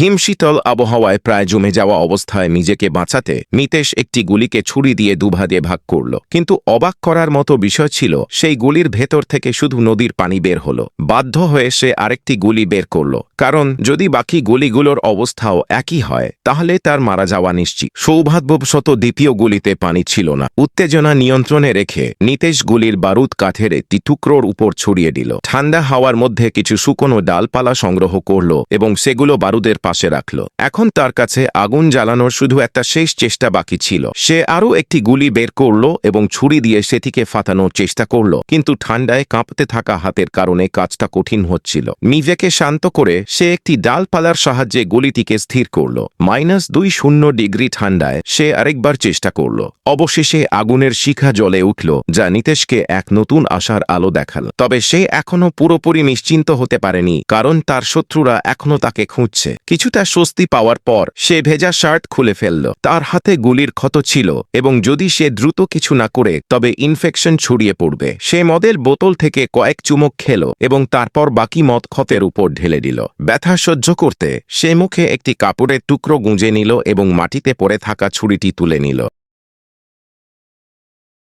হিমশীতল আবহাওয়ায় প্রায় জমে যাওয়া অবস্থায় নিজেকে বাঁচাতে নিতেশ একটি গুলিকে ছুরি দিয়ে দুভাগে ভাগ করল। কিন্তু অবাক করার মতো বিষয় ছিল, সেই গুলির ভেতর থেকে শুধু নদীর পানি বের হলো। বাধ্য হয়ে সে আরেকটি গুলি বের করল। কারণ, যদি বাকি গুলিগুলোর অবস্থাও একই হয়, তাহলে তার মারা যাওয়া নিশ্চিত। সৌভাগ্যবশত দ্বিতীয় গুলিতে পানি ছিল না। উত্তেজনা নিয়ন্ত্রণে রেখে নিতেশ গুলির বারুদ কাঠের একটি টুকরোর উপর ছড়িয়ে দিল। ঠান্ডা হাওয়ার মধ্যে কিছু শুকনো ডালপালা সংগ্রহ করল এবং সেগুলো বারুদের পাশে রাখল। এখন তার কাছে আগুন জ্বালানোর শুধু একটা শেষ চেষ্টা বাকি ছিল। সে আরও একটি গুলি বের করল এবং ছুরি দিয়ে সেটিকে ফাটানোর চেষ্টা করল, কিন্তু ঠান্ডায় কাঁপতে থাকা হাতের কারণে কাজটা কঠিন হচ্ছিল। নিজেকে শান্ত করে সে একটি ডালপালার সাহায্যে গুলিটিকে স্থির করল। মাইনাস দুই শূন্য ডিগ্রি ঠান্ডায় সে আরেকবার চেষ্টা করল। অবশেষে আগুনের শিখা জ্বলে উঠল, যা নিতেশকে এক নতুন আশার আলো দেখাল। তবে সে এখনও পুরোপুরি নিশ্চিন্ত হতে পারেনি, কারণ তার শত্রুরা এখনও তাকে খুঁজছে। কিছুটা স্বস্তি পাওয়ার পর সে ভেজা শার্ট খুলে ফেলল। তার হাতে গুলির ক্ষত ছিল এবং যদি সে দ্রুত কিছু না করে, তবে ইনফেকশন ছড়িয়ে পড়বে। সে মদের বোতল থেকে কয়েক চুমুক খেল এবং তারপর বাকি মদ ক্ষতের উপর ঢেলে দিল। ব্যথা সহ্য করতে সে মুখে একটি কাপড়ের টুকরো গুঁজে নিল এবং মাটিতে পড়ে থাকা ছুরিটি তুলে নিল।